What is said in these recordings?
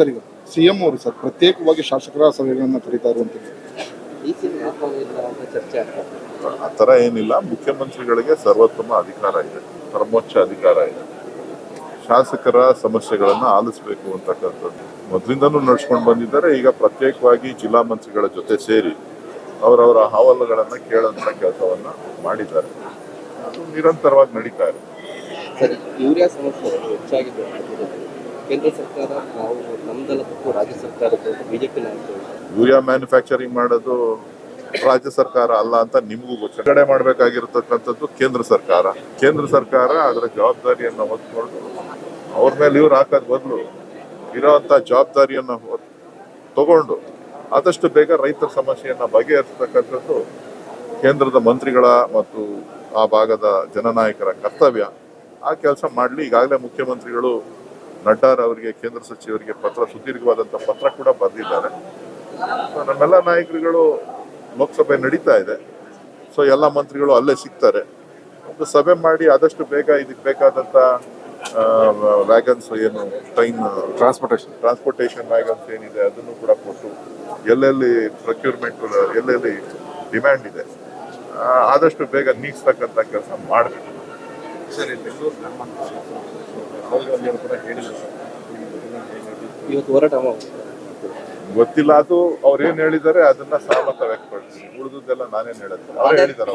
Sir ಈಗ CM ಅವರು sir ಪ್ರತ್ಯೇಕವಾಗಿ ಶಾಸಕರ ಸಭೆಗಳನ್ನ ಕರೀತಾ ಇರುವಂತಹ ಆ ತರ ಏನಿಲ್ಲ. ಮುಖ್ಯಮಂತ್ರಿಗಳಿಗೆ ಸರ್ವೋತ್ತಮ ಅಧಿಕಾರ ಇದೆ. ಪರಮೋಚ್ಚ ಅಧಿಕಾರ ಇದೆ. ಶಾಸಕರ ಸಮಸ್ಯೆಗಳನ್ನು ಆಲಿಸಬೇಕು ಅಂತಕ್ಕಂಥದ್ದು. ಮೊದಲಿಂದನೂ ನಡ್ಸ್ಕೊಂಡು ಬಂದಿದ್ದಾರೆ. ಈಗ ಪ್ರತ್ಯೇಕವಾಗಿ ಜಿಲ್ಲಾ ಮಂತ್ರಿಗಳ ಜೊತೆ ಸೇರಿ ಅವರವರ ಅಹವಾಲುಗಳನ್ನು ಕೇಳುವಂಥ ಕೆಲಸವನ್ನ ಮಾಡಿದ್ದಾರೆ. ಅದು ನಿರಂತರವಾಗಿ ನಡೀತಾ ಇದೆ. ಕೇಂದ್ರ ಸರ್ಕಾರ ನಾವು ರಾಜ್ಯ ಸರ್ಕಾರದ ಬಿಜೆಪಿ ನಾಯಕರು ಯೂರಿಯಾ ಮ್ಯಾನುಫ್ಯಾಕ್ಚರಿಂಗ್ ಮಾಡೋದು ರಾಜ್ಯ ಸರ್ಕಾರ ಅಲ್ಲ ಅಂತ ನಿಮಗೂ ಗೊತ್ತು. ಕಡೆ ಮಾಡಬೇಕಾಗಿರತಕ್ಕಂಥದ್ದು ಕೇಂದ್ರ ಸರ್ಕಾರ. ಕೇಂದ್ರ ಸರ್ಕಾರ ಅದರ ಜವಾಬ್ದಾರಿಯನ್ನು ಹೊತ್ಕೊಂಡು ಅವ್ರ ಮೇಲೆ ಇವ್ರು ಹಾಕೋದ್ ಬದಲು ಇರೋಂಥ ಜವಾಬ್ದಾರಿಯನ್ನು ತಗೊಂಡು ಆದಷ್ಟು ಬೇಗ ರೈತರ ಸಮಸ್ಯೆಯನ್ನು ಬಗೆಹರಿಸತಕ್ಕಂಥದ್ದು ಕೇಂದ್ರದ ಮಂತ್ರಿಗಳ ಮತ್ತು ಆ ಭಾಗದ ಜನನಾಯಕರ ಕರ್ತವ್ಯ. ಆ ಕೆಲಸ ಮಾಡಲಿ ಈಗಾಗಲೇ ಮುಖ್ಯಮಂತ್ರಿಗಳು ನಡ್ಡಾರ್ ಅವರಿಗೆ ಕೇಂದ್ರ ಸಚಿವರಿಗೆ ಪತ್ರ ಸುದೀರ್ಘವಾದಂಥ ಪತ್ರ ಕೂಡ ಬರೆದಿದ್ದಾರೆ ಸೊ ನಮ್ಮೆಲ್ಲ ನಾಯಕರುಗಳು ಲೋಕಸಭೆ ನಡೀತಾ ಇದೆ. ಸೊ ಎಲ್ಲ ಮಂತ್ರಿಗಳು ಅಲ್ಲೇ ಸಿಗ್ತಾರೆ. ಒಂದು ಸಭೆ ಮಾಡಿ ಆದಷ್ಟು ಬೇಗ ಇದಕ್ಕೆ ಬೇಕಾದಂಥ ವ್ಯಾಗನ್ಸ್ ಏನು ಟ್ರೈನ್ ಟ್ರಾನ್ಸ್ಪೋರ್ಟೇಷನ್ ಟ್ರಾನ್ಸ್ಪೋರ್ಟೇಷನ್ ವ್ಯಾಗನ್ಸ್ ಏನಿದೆ ಅದನ್ನು ಕೂಡ ಕೊಟ್ಟು ಎಲ್ಲೆಲ್ಲಿ ಪ್ರೊಕ್ಯೂರ್ಮೆಂಟ್ ಎಲ್ಲೆಲ್ಲಿ ಡಿಮ್ಯಾಂಡ್ ಇದೆ ಆದಷ್ಟು ಬೇಗ ನೀಗಿಸ್ತಕ್ಕಂಥ ಕೆಲಸ ಮಾಡಬೇಕು. ಸರ್ ಬೆಂಗಳೂರು ಗ್ರಾಮಾಂತರ ರಾಹುಲ್ ಗಾಂಧಿ ಕೂಡ ಹೇಳಿದ್ರು. ಸರ್ ಇವತ್ತು ಹೋರಾಟ ಮಾಡ್ಬೋದು. ಗೊತ್ತಿಲ್ಲ ಅದು ಅವ್ರು ಏನ್ ಹೇಳಿದ್ದಾರೆ ಅದನ್ನ ಸಹಮತ ವ್ಯಕ್ತಪಡಿಸಿ. ಉಳಿದುದೆಲ್ಲ ನಾನೇನ್ ಅವ್ರು ಹೇಳಿದಾರೆ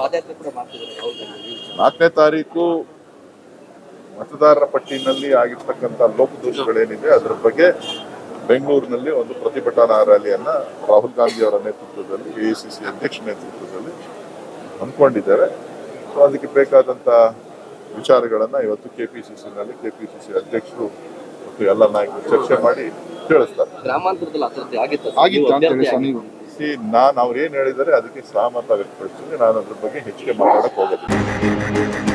ನಾಲ್ಕನೇ ತಾರೀಕು ಮತದಾರರ ಪಟ್ಟಿನಲ್ಲಿ ಆಗಿರ್ತಕ್ಕಂಥ ಲೋಪದೋಷಗಳೇನಿದೆ ಅದರ ಬಗ್ಗೆ ಬೆಂಗಳೂರಿನಲ್ಲಿ ಒಂದು ಪ್ರತಿಭಟನಾ ರ್ಯಾಲಿಯನ್ನ ರಾಹುಲ್ ಗಾಂಧಿ ಅವರ ನೇತೃತ್ವದಲ್ಲಿ ಎಐಸಿಸಿ ಅಧ್ಯಕ್ಷ ನೇತೃತ್ವದಲ್ಲಿ ಹಮ್ಮಿಕೊಂಡಿದ್ದಾರೆ. ಸೊ ಅದಕ್ಕೆ ಬೇಕಾದಂತ ವಿಚಾರಗಳನ್ನ ಇವತ್ತು ಕೆಪಿಸಿಸಿನಲ್ಲಿ ಕೆಪಿಸಿಸಿ ಅಧ್ಯಕ್ಷರು ಮತ್ತು ಎಲ್ಲ ನಾಯಕರು ಚರ್ಚೆ ಮಾಡಿ ತಿಳಿಸ್ತಾರೆ ಗ್ರಾಮಾಂತರದಲ್ಲಿ ಸಿ ನಾನು ಅವ್ರು ಏನು ಹೇಳಿದ್ದಾರೆ ಅದಕ್ಕೆ ಸಹಮತ ವ್ಯಕ್ತಪಡಿಸ್ತೀನಿ. ನಾನು ಅದ್ರ ಬಗ್ಗೆ ಹೆಚ್ಚಿಗೆ ಮಾತಾಡೋಕೆ ಹೋಗೋದಿಲ್ಲ.